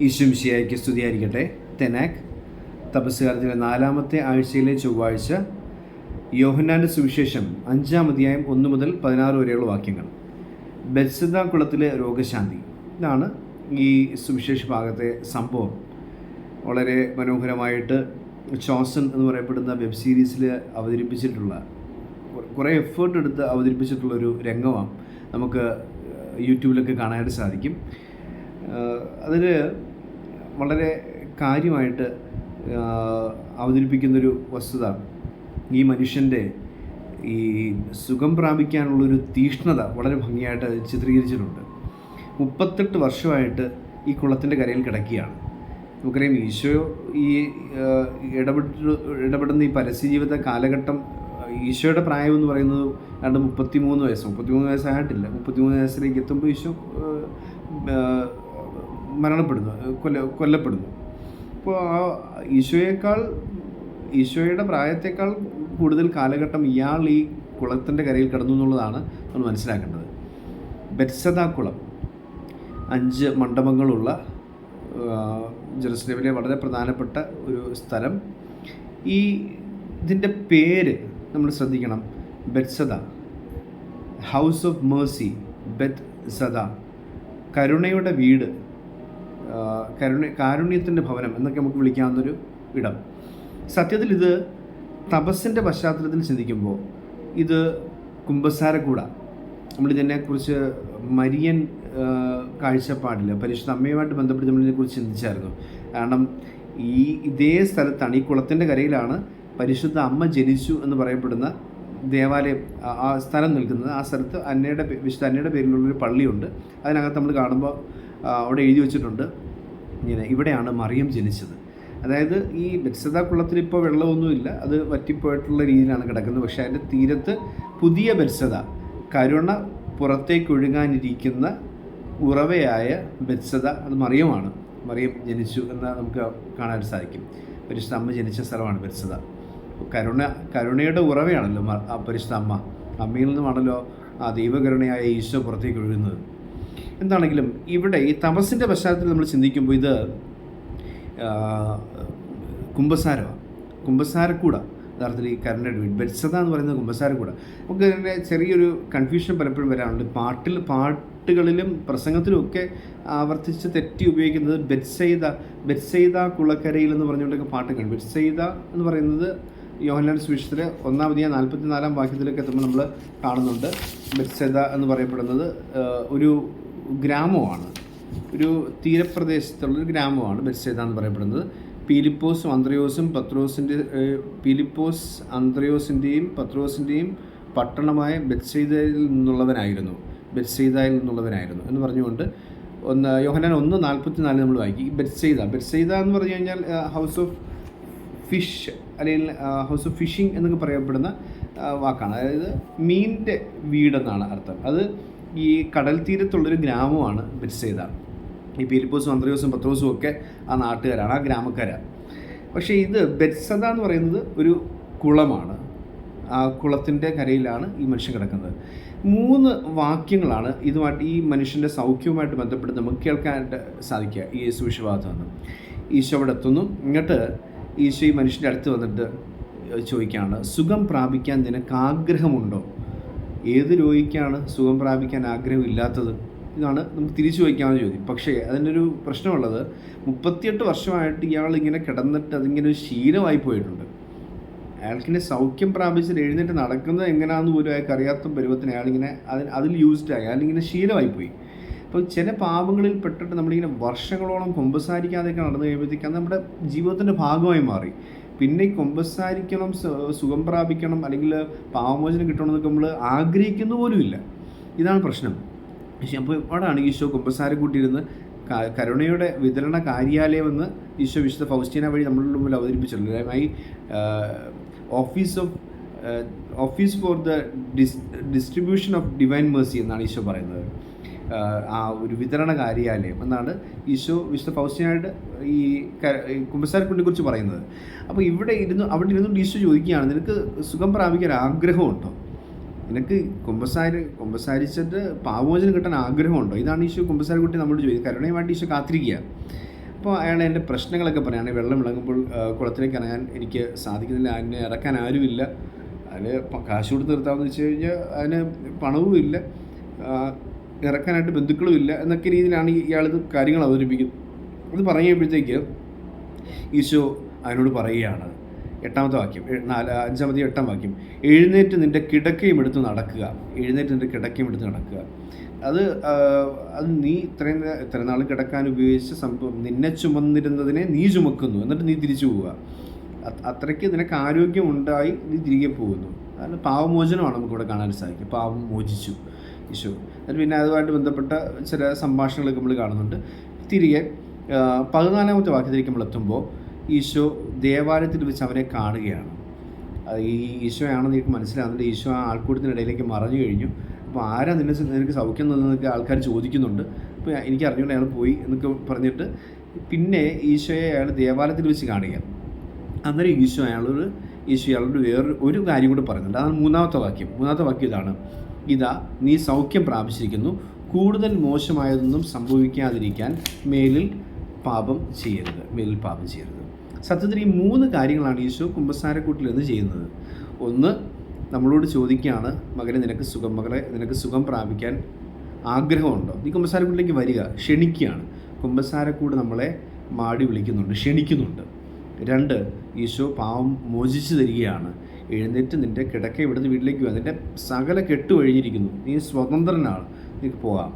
ഈശ്വംശിയായിക്ക് സ്തുതിയായിരിക്കട്ടെ. തെനാക് തപസ്സുകാരത്തിലെ നാലാമത്തെ ആഴ്ചയിലെ ചൊവ്വാഴ്ച യോഹന്നാന്റെ സുവിശേഷം അഞ്ചാം അധ്യായം ഒന്ന് മുതൽ പതിനാറ് വരെയുള്ള വാക്യങ്ങൾ. ബത്സദ കുളത്തിലെ രോഗശാന്തി. ഇതാണ് ഈ സുവിശേഷ ഭാഗത്തെ സംഭവം. വളരെ മനോഹരമായിട്ട് ചോസൺ എന്ന് പറയപ്പെടുന്ന വെബ് സീരീസിൽ അവതരിപ്പിച്ചിട്ടുള്ള കുറേ എഫേർട്ട് എടുത്ത് അവതരിപ്പിച്ചിട്ടുള്ള ഒരു രംഗമാണ് നമുക്ക് യൂട്യൂബിലൊക്കെ കാണാനായിട്ട് സാധിക്കും. അതിൽ വളരെ കാര്യമായിട്ട് അവതരിപ്പിക്കുന്നൊരു വസ്തുത. ഈ മനുഷ്യന്റെ ഈ സുഖം പ്രാപിക്കാനുള്ളൊരു തീഷ്ണത വളരെ ഭംഗിയായിട്ട് ചിത്രീകരിച്ചിട്ടുണ്ട്. മുപ്പത്തെട്ട് വർഷമായിട്ട് ഈ കുളത്തിന്റെ കരയിൽ കിടക്കുകയാണ്. നമുക്കറിയാം ഈശോ ഈ ഇടപെട്ട് ഇടപെടുന്ന ഈ പരസ്യജീവിത കാലഘട്ടം ഈശോയുടെ പ്രായം എന്ന് പറയുന്നത് രണ്ട് മുപ്പത്തിമൂന്ന് വയസ്സ്. മുപ്പത്തിമൂന്ന് വയസ്സായിട്ടില്ല. മുപ്പത്തിമൂന്ന് വയസ്സിലേക്ക് എത്തുമ്പോൾ ഈശോ മരണപ്പെടുന്നു കൊല്ല കൊല്ലപ്പെടുന്നു. അപ്പോൾ ആ ഈശോയേക്കാൾ ഈശോയുടെ പ്രായത്തേക്കാൾ കൂടുതൽ കാലഘട്ടം ഇയാൾ ഈ കുളത്തിന്റെ കരയിൽ കിടന്നു എന്നുള്ളതാണ് നമ്മൾ മനസ്സിലാക്കേണ്ടത്. ബെറ്റ്സദാ കുളം അഞ്ച് മണ്ഡപങ്ങളുള്ള ജെറുസലേമിലെ വളരെ പ്രധാനപ്പെട്ട ഒരു സ്ഥലം. ഈ ഇതിന്റെ പേര് നമ്മൾ ശ്രദ്ധിക്കണം. Bethesda house of mercy Bethesda കരുണയുടെ വീട് കരുണ കാരുണ്യത്തിന്റെ ഭവനം എന്നൊക്കെ നമുക്ക് വിളിക്കാവുന്നൊരു ഇടം. സത്യത്തിൽ ഇത് തപസ്സിന്റെ പശ്ചാത്തലത്തിൽ ചിന്തിക്കുമ്പോൾ ഇത് കുംഭസാരക്കൂട. നമ്മളിതിനെക്കുറിച്ച് മരിയൻ കാഴ്ചപ്പാടിൽ പരിശുദ്ധ അമ്മയുമായിട്ട് ബന്ധപ്പെട്ട് നമ്മളിതിനെക്കുറിച്ച് ചിന്തിച്ചായിരുന്നു. കാരണം ഈ ഇതേ സ്ഥലത്താണ് ഈ കുളത്തിന്റെ കരയിലാണ് പരിശുദ്ധ അമ്മ ജനിച്ചു എന്ന് പറയപ്പെടുന്ന ദേവാലയം ആ സ്ഥലം നിൽക്കുന്നത്. ആ സ്ഥലത്ത് അന്നയുടെ വിശുദ്ധ അന്നയുടെ പേരിലുള്ളൊരു പള്ളിയുണ്ട്. അതിനകത്ത് നമ്മൾ കാണുമ്പോൾ അവിടെ എഴുതി വെച്ചിട്ടുണ്ട്. ഇങ്ങനെ ഇവിടെയാണ് മറിയം ജനിച്ചത്. അതായത് ഈ ബെത്സദ കുളത്തിൽ ഇപ്പോൾ വെള്ളമൊന്നുമില്ല അത് വറ്റിപ്പോയിട്ടുള്ള രീതിയിലാണ് കിടക്കുന്നത്. പക്ഷേ അതിന്റെ തീരത്ത് പുതിയ ബെത്സദ കരുണ പുറത്തേക്ക് ഒഴുകാനിരിക്കുന്ന ഉറവയായ ബെത്സദ അത് മറിയമാണ്. മറിയം ജനിച്ചു എന്ന് നമുക്ക് കാണാൻ സാധിക്കും. പരിശുദ്ധ അമ്മ ജനിച്ച സ്ഥലമാണ് ബെത്സദ. കരുണ കരുണയുടെ ഉറവയാണല്ലോ പരിശുദ്ധ അമ്മ. അമ്മയിൽ നിന്നുമാണല്ലോ ആ ദൈവകരുണയായ ഈശോ പുറത്തേക്ക് ഒഴുകുന്നത് എന്താണെങ്കിലും ഇവിടെ ഈ തപസ്സിന്റെ പശ്ചാത്തലത്തിൽ നമ്മൾ ചിന്തിക്കുമ്പോൾ ഇത് കുംഭസാരമാണ്. കുംഭസാരക്കൂട. യഥാർത്ഥത്തിൽ ഈ കരണ്ടഡ് വീട് ബെത്സത എന്ന് പറയുന്നത് കുംഭസാരക്കൂട. നമുക്ക് തന്നെ ചെറിയൊരു കൺഫ്യൂഷൻ പലപ്പോഴും വരാറുണ്ട്. പാട്ടിൽ പാട്ടുകളിലും പ്രസംഗത്തിലും ഒക്കെ ആവർത്തിച്ച് തെറ്റി ഉപയോഗിക്കുന്നത് ബെത്സൈദ ബെത്സൈദ കുളക്കരയിൽ എന്ന് പറഞ്ഞുകൊണ്ടൊക്കെ പാട്ടൊക്കെയാണ് ബെത്സൈദ എന്ന് പറയുന്നത് യോഹൻലാൻ സുവിശേഷത്തിലെ ഒന്നാമതിയ നാൽപ്പത്തി നാലാം വാക്യത്തിലേക്ക് എത്തുമ്പോൾ നമ്മൾ കാണുന്നുണ്ട്. ബെത്സൈദ എന്ന് പറയപ്പെടുന്നത് ഒരു ഗ്രാമമാണ്. ഒരു തീരപ്രദേശത്തുള്ളൊരു ഗ്രാമമാണ് ബെത്സൈദ എന്ന് പറയപ്പെടുന്നത്. പീലിപ്പോസും അന്ത്രയോസും പത്രോസിന്റെ പീലിപ്പോസ് അന്ത്രയോസിന്റെയും പത്രോസിന്റെയും പട്ടണമായ ബെത്സൈദയിൽ നിന്നുള്ളവനായിരുന്നു. ബെത്സൈദയിൽ നിന്നുള്ളവനായിരുന്നു എന്ന് പറഞ്ഞുകൊണ്ട് ഒന്ന് യോഹനാൻ ഒന്ന് നാൽപ്പത്തി നാല് നമ്മൾ വായിക്കും. ഈ ബെത്സൈദ എന്ന് പറഞ്ഞു കഴിഞ്ഞാൽ ഹൗസ് ഓഫ് ഫിഷ് അല്ലെങ്കിൽ ഹൗസ് ഓഫ് ഫിഷിംഗ് എന്നൊക്കെ പറയപ്പെടുന്ന വാക്കാണ്. അതായത് മീനിന്റെ വീടെന്നാണ് അർത്ഥം. അത് ഈ കടൽ തീരത്തുള്ളൊരു ഗ്രാമമാണ് ബിർസേദ ഈ പീലിപ്പോസും അന്ത്രയോസും പത്രോസും ഒക്കെ ആ നാട്ടുകാരാണ് ആ ഗ്രാമക്കാരാണ്. പക്ഷേ ഇത് ബെത്സദ എന്ന് പറയുന്നത് ഒരു കുളമാണ്. ആ കുളത്തിന്റെ കരയിലാണ് ഈ മനുഷ്യൻ കിടക്കുന്നത്. മൂന്ന് വാക്യങ്ങളാണ് ഇതുമായിട്ട് ഈ മനുഷ്യന്റെ സൗഖ്യവുമായിട്ട് ബന്ധപ്പെട്ട് നമുക്ക് കേൾക്കാനായിട്ട് സാധിക്കുക. ഈ സുവിശഭാഗത്ത് നിന്ന് ഈശോ അവിടെ എത്തുന്നു. എന്നിട്ട് ഈശോ ഈ മനുഷ്യന്റെ അടുത്ത് വന്നിട്ട് ചോദിക്കുകയാണ് സുഖം പ്രാപിക്കാൻ നിനക്ക് ആഗ്രഹമുണ്ടോ? ഏത് രോഗിക്കാണ് സുഖം പ്രാപിക്കാൻ ആഗ്രഹമില്ലാത്തത്? ഇതാണ് നമുക്ക് തിരിച്ചു വയ്ക്കാവുന്ന ചോദ്യം. പക്ഷേ അതിനൊരു പ്രശ്നമുള്ളത് മുപ്പത്തിയെട്ട് വർഷമായിട്ട് ഇയാൾ ഇങ്ങനെ കിടന്നിട്ട് അതിങ്ങനെ ഒരു ശീലമായി പോയിട്ടുണ്ട്. അയാൾക്കിനെ സൗഖ്യം പ്രാപിച്ചിട്ട് എഴുന്നേറ്റ് നടക്കുന്നത് എങ്ങനെയാണെന്ന് പോലും അയാൾക്ക് അറിയാത്ത പരുവത്തിന് അയാളിങ്ങനെ അതിൽ അതിൽ യൂസ്ഡ് ആയി അയാളിങ്ങനെ ശീലമായി പോയി. അപ്പോൾ ചില പാപങ്ങളിൽ പെട്ടിട്ട് നമ്മളിങ്ങനെ വർഷങ്ങളോളം കൊമ്പസാരിക്കാതെയൊക്കെ നടന്നു കഴിയുമ്പോഴത്തേക്ക് അത് നമ്മുടെ ജീവിതത്തിന്റെ ഭാഗമായി മാറി. പിന്നെ കൊമ്പസാരിക്കണം സുഖം പ്രാപിക്കണം അല്ലെങ്കിൽ പാവമോചനം കിട്ടണം എന്നൊക്കെ നമ്മൾ ആഗ്രഹിക്കുന്ന പോലുമില്ല ഇതാണ് പ്രശ്നം. പക്ഷെ അപ്പോൾ എപ്പോഴാണ് ഈശോ കുമ്പസാരം കൂട്ടിയിരുന്ന് കരുണയുടെ വിതരണ കാര്യാലയം എന്ന് ഈശോ വിശുദ്ധ ഫൗസ്റ്റീന വഴി നമ്മളുടെ മുമ്പിൽ അവതരിപ്പിച്ചിട്ടുണ്ട്. I office of office for the dis distribution of divine mercy എന്നാണ് ഈശോ പറയുന്നത്. ആ ഒരു വിതരണ കാര്യാലയം എന്നാണ് ഈശോ വിശുദ്ധ ഫൗസ്റ്റിനായിട്ട് ഈ കുമ്പസാരക്കുണ്ടിനെ കുറിച്ച് പറയുന്നത്. അപ്പോൾ ഇവിടെ ഇരുന്ന് അവിടെ ഇരുന്നുകൊണ്ട് ഈശോ ചോദിക്കുകയാണ് നിനക്ക് സുഖം പ്രാപിക്കാൻ ആഗ്രഹമുണ്ടോ? നിനക്ക് കുമ്പസാരി കുമ്പസാരിച്ചിട്ട് പാവോചനം കിട്ടാൻ ആഗ്രഹമുണ്ടോ? ഇതാണ് ഈശോ കുമ്പസാരക്കുട്ടി നമ്മളോട് ചോദിക്കുക കരുണയുമായിട്ട് ഈശോ കാത്തിരിക്കുക അപ്പോൾ അയാൾ എന്റെ പ്രശ്നങ്ങളൊക്കെ പറയുകയാണ് വെള്ളം ഇളകുമ്പോൾ കുളത്തിലേക്ക് ഇറങ്ങാൻ എനിക്ക് സാധിക്കുന്നില്ല. അതിനെ ഇറക്കാൻ ആരുമില്ല. അതിന് പ- കാശ് കൊടുത്ത് നിർത്താമെന്ന് വെച്ച് കഴിഞ്ഞാൽ അതിന് പണവും ഇല്ല ആ, ഇറക്കാനായിട്ട് ബന്ധുക്കളും ഇല്ല എന്നൊക്കെ രീതിയിലാണ് ഇയാളിത് കാര്യങ്ങൾ അവതരിപ്പിക്കുന്നത് അത് പറയുമ്പോഴത്തേക്ക് ഈശോ അതിനോട് പറയുകയാണ്. എട്ടാമത്തെ വാക്യം നാല് അഞ്ചാമത്തെ എട്ടാം വാക്യം എഴുന്നേറ്റ് നിന്റെ കിടക്കയും എടുത്ത് നടക്കുക. എഴുന്നേറ്റ് നിന്റെ കിടക്കയും എടുത്ത് നടക്കുക. അത് അത് നീ ഇത്രയും ഇത്രയും നാൾ കിടക്കാൻ ഉപയോഗിച്ച സംഭവം നിന്നെ ചുമന്നിരുന്നതിനെ നീ ചുമക്കുന്നു. എന്നിട്ട് നീ തിരിച്ചു പോവുക. അത്രയ്ക്ക് നിനക്ക് ആരോഗ്യമുണ്ടായി നീ തിരികെ പോകുന്നു. അതിന് പാവമോചനമാണ് നമുക്കിവിടെ കാണാൻ സാധിക്കും പാവം മോചിച്ചു. ഈശോ എന്നിട്ട് പിന്നെ അതുമായിട്ട് ബന്ധപ്പെട്ട ചില സംഭാഷണങ്ങളൊക്കെ നമ്മൾ കാണുന്നുണ്ട്. തിരികെ പതിനാലാമത്തെ വാക്യത്തിലേക്ക് നമ്മൾ എത്തുമ്പോൾ ഈശോ ദേവാലയത്തിൽ വെച്ച് അവരെ കാണുകയാണ്. ഈ ഈ ഈശോയാണെന്ന് എനിക്ക് മനസ്സിലാകുന്നുണ്ട് ഈശോ ആ ആൾക്കൂട്ടത്തിനിടയിലേക്ക് മറഞ്ഞു കഴിഞ്ഞു. അപ്പോൾ ആരാ നിന്നെ നിനക്ക് സൗഖ്യം തന്നതെന്നൊക്കെ ആൾക്കാർ ചോദിക്കുന്നുണ്ട്. അപ്പോൾ എനിക്ക് അറിഞ്ഞുകൊണ്ട് അയാൾ പോയി എന്നൊക്കെ പറഞ്ഞിട്ട് പിന്നെ ഈശോയെ അയാൾ ദേവാലയത്തിൽ വെച്ച് കാണുക അന്നേരം ഈശോ അയാളൊരു ഈശോ അയാളോട് വേറൊരു ഒരു കാര്യം കൂടി പറയുന്നുണ്ട് അതാണ് മൂന്നാമത്തെ വാക്യം. മൂന്നാമത്തെ വാക്യം ഇതാണ്. ഇതാ നീ സൗഖ്യം പ്രാപിച്ചിരിക്കുന്നു. കൂടുതൽ മോശമായതൊന്നും സംഭവിക്കാതിരിക്കാൻ മേലിൽ പാപം ചെയ്യരുത്. മേലിൽ പാപം ചെയ്യരുത്. സത്യത്തിൽ ഈ മൂന്ന് കാര്യങ്ങളാണ് ഈശോ കുമ്പസാരക്കൂട്ടിൽ നിന്ന് ചെയ്യുന്നത്? ഒന്ന് നമ്മളോട് ചോദിക്കുകയാണ് മകനെ നിനക്ക് സുഖം മകളെ നിനക്ക് സുഖം പ്രാപിക്കാൻ ആഗ്രഹമുണ്ടോ? നീ കുമ്പസാരക്കൂട്ടിലേക്ക് വരിക ക്ഷണിക്കുകയാണ്. കുമ്പസാരക്കൂട് നമ്മളെ മാടി വിളിക്കുന്നുണ്ട് ക്ഷണിക്കുന്നുണ്ട്. രണ്ട് ഈശോ പാവം മോചിച്ചു തരികയാണ്. എഴുന്നേറ്റ് നിന്റെ കിടക്ക ഇവിടുന്ന് വീട്ടിലേക്ക് പോകാം നിന്റെ സകല കെട്ട് കഴിഞ്ഞിരിക്കുന്നു നീ സ്വതന്ത്രനാണ്. നിനക്ക് പോകാം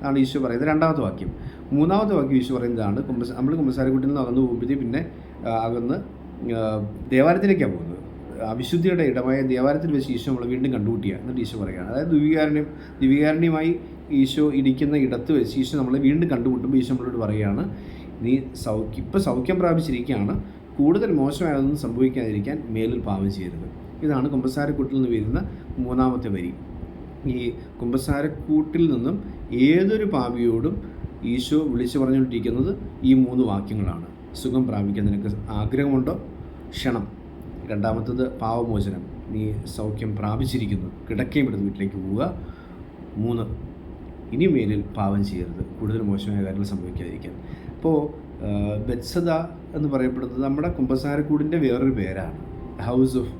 അതാണ് ഈശോ പറയുന്നത്. രണ്ടാമത്തെ വാക്യം. മൂന്നാമത്തെ വാക്യം ഈശോ പറയുന്നതാണ് കുമ്പസ നമ്മൾ കുമ്പസാരക്കുട്ടിയിൽ നിന്ന് അകന്ന് പോകുമ്പോഴത്തേക്ക് പിന്നെ അകന്ന് ദേവാലയത്തിലേക്കാണ് പോകുന്നത്. അവിശുദ്ധിയുടെ ഇടമായ ദേവാലയത്തിൽ വെച്ച് ഈശോ നമ്മൾ വീണ്ടും കണ്ടുകൂട്ടിയ എന്നിട്ട് ഈശോ പറയുകയാണ്. അതായത് ദിവികാരണ്യം ദിവികാരണ്യമായി ഈശോ ഇരിക്കുന്ന ഇടത്ത് വെച്ച് ഈശോ നമ്മളെ വീണ്ടും കണ്ടുമുട്ടുമ്പോൾ ഈശോ നമ്മളോട് പറയുകയാണ് നീ സൗഖ്യം ഇപ്പോൾ സൗഖ്യം പ്രാപിച്ചിരിക്കുകയാണ്. കൂടുതൽ മോശമായതൊന്നും സംഭവിക്കാതിരിക്കാൻ മേലിൽ പാവം ചെയ്യരുത്. ഇതാണ് കുമ്പസാരക്കൂട്ടിൽ നിന്ന് വരുന്ന മൂന്നാമത്തെ വരി. ഈ കുമ്പസാരക്കൂട്ടിൽ നിന്നും ഏതൊരു പാപിയോടും ഈശോ വിളിച്ചു പറഞ്ഞുകൊണ്ടിരിക്കുന്നത് ഈ മൂന്ന് വാക്യങ്ങളാണ്. സുഖം പ്രാപിക്കാൻ നിനക്ക് ആഗ്രഹമുണ്ടോ? ക്ഷണം. രണ്ടാമത്തത് പാവമോചനം നീ സൗഖ്യം പ്രാപിച്ചിരിക്കുന്നു. കിടക്കയും എടുത്ത് വീട്ടിലേക്ക് പോവുക. മൂന്ന് ഇനി മേലിൽ പാവം ചെയ്യരുത്. കൂടുതൽ മോശമായ കാര്യങ്ങൾ സംഭവിക്കാതിരിക്കാൻ. അപ്പോൾ ബെത്സദ എന്ന് പറയപ്പെടുന്നത് നമ്മുടെ കുമ്പസാരക്കൂടിന്റെ വേറൊരു പേരാണ്. ഹൗസ് ഓഫ്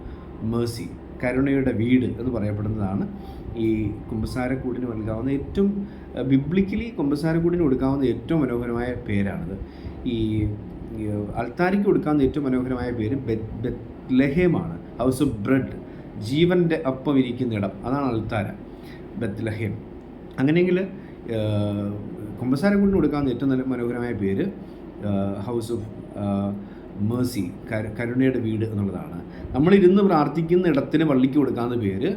മേഴ്സി കരുണയുടെ വീട് എന്ന് പറയപ്പെടുന്നതാണ് ഈ കുമ്പസാരക്കൂടിന് നൽകാവുന്ന ഏറ്റവും ബിബ്ലിക്കലി കുമ്പസാരക്കൂടിന് കൊടുക്കാവുന്ന ഏറ്റവും മനോഹരമായ പേരാണിത്. ഈ അൾത്താരിക്ക് കൊടുക്കാവുന്ന ഏറ്റവും മനോഹരമായ പേര് ബെത്ലഹേമാണ് ഹൗസ് ഓഫ് ബ്രെഡ് ജീവന്റെ അപ്പം ഇരിക്കുന്ന ഇടം. അതാണ് അൾത്താര ബെത്ലഹേം അങ്ങനെയെങ്കിൽ കുമ്പസാരക്കൂടിന് കൊടുക്കാവുന്ന ഏറ്റവും നല്ല മനോഹരമായ പേര് ഹൗസ് ഓഫ് മേഴ്സി കരുണയുടെ വീട് എന്നുള്ളതാണ്. നമ്മളിരുന്ന് പ്രാർത്ഥിക്കുന്ന ഇടത്തിന് പള്ളിക്ക് കൊടുക്കാവുന്ന പേര്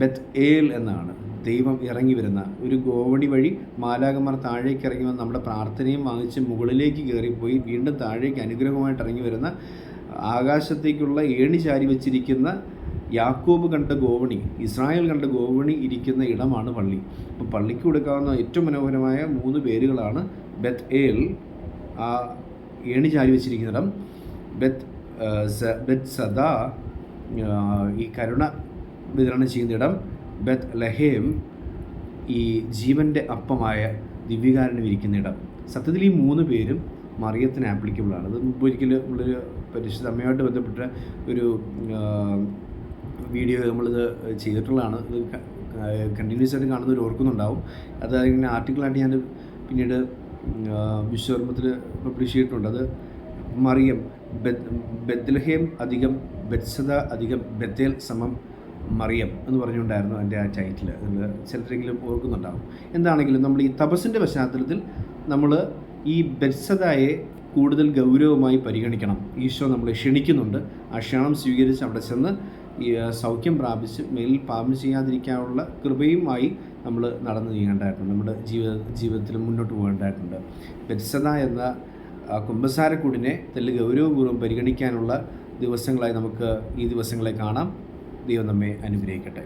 ബെത്ത് ഏൽ എന്നാണ്. ദൈവം ഇറങ്ങി വരുന്ന ഒരു ഗോവണി വഴി മാലാകന്മാർ താഴേക്ക് ഇറങ്ങി വന്ന് നമ്മുടെ പ്രാർത്ഥനയും വാങ്ങിച്ച് മുകളിലേക്ക് കയറിപ്പോയി വീണ്ടും താഴേക്ക് അനുഗ്രഹമായിട്ട് ഇറങ്ങി വരുന്ന ആകാശത്തേക്കുള്ള ഏണി ചാരി വെച്ചിരിക്കുന്ന യാക്കോബ് കണ്ട ഗോവണി ഇസ്രായേൽ കണ്ട ഗോവണി ഇരിക്കുന്ന ഇടമാണ് പള്ളി. അപ്പോൾ പള്ളിക്ക് കൊടുക്കാവുന്ന ഏറ്റവും മനോഹരമായ മൂന്ന് പേരുകളാണ് ബെത്ത് ഏൽ ഏണി ചാരി വെച്ചിരിക്കുന്നിടം ബെത് ബെത്ത് സദാ ഈ കരുണ വിതരണം ചെയ്യുന്നിടം ബെത്ത് ലഹേം ഈ ജീവന്റെ അപ്പമായ ദിവ്യകാരനും ഇരിക്കുന്ന ഇടം സത്യത്തിൽ ഈ മൂന്ന് പേരും മറിയത്തിന് ആപ്ലിക്കബിളാണ് ഇത് മുമ്പ് ഒരിക്കലും നമ്മളൊരു പരിശുദ്ധ അമ്മയുമായിട്ട് ബന്ധപ്പെട്ട ഒരു വീഡിയോ നമ്മളിത് ചെയ്തിട്ടുള്ളതാണ്. ഇത് കണ്ടിന്യൂസ് ആയിട്ട് കാണുന്നവർ ഓർക്കുന്നുണ്ടാവും. അത് ഇങ്ങനെ ആർട്ടിക്കിളായിട്ട് ഞാൻ പിന്നീട് വിശ്വകർമ്മത്തിൽ പബ്ലിഷ് ചെയ്തിട്ടുണ്ട് അത് മറിയം. ബെത് ബെത്ലഹേം അധികം ബെത്സദ അധികം ബത്തേൽ സമം മറിയം എന്ന് പറഞ്ഞുകൊണ്ടായിരുന്നു എന്റെ ആ ടൈറ്റിൽ നിങ്ങൾ ചിലരെങ്കിലും ഓർക്കുന്നുണ്ടാകും എന്താണെങ്കിലും നമ്മൾ ഈ തപസ്സിന്റെ പശ്ചാത്തലത്തിൽ നമ്മൾ ഈ ബെത്സദയെ കൂടുതൽ ഗൗരവമായി പരിഗണിക്കണം. ഈശോ നമ്മളെ ക്ഷണിക്കുന്നുണ്ട്. ആ ക്ഷണം സ്വീകരിച്ച് അവിടെ ചെന്ന് സൗഖ്യം പ്രാപിച്ച് മേലിൽ പാപം ചെയ്യാതിരിക്കാനുള്ള കൃപയുമായി നമ്മൾ നടന്നു നീങ്ങേണ്ടതായിട്ടുണ്ട്. നമ്മുടെ ജീവിത ജീവിതത്തിൽ മുന്നോട്ട് പോകേണ്ടതായിട്ടുണ്ട്. ബെത്സദ എന്ന കുംഭസാരക്കൂടിനെ തെല്ല് ഗൗരവപൂർവം പരിഗണിക്കാനുള്ള ദിവസങ്ങളായി നമുക്ക് ഈ ദിവസങ്ങളെ കാണാം. ദൈവം നമ്മെ അനുഗ്രഹിക്കട്ടെ.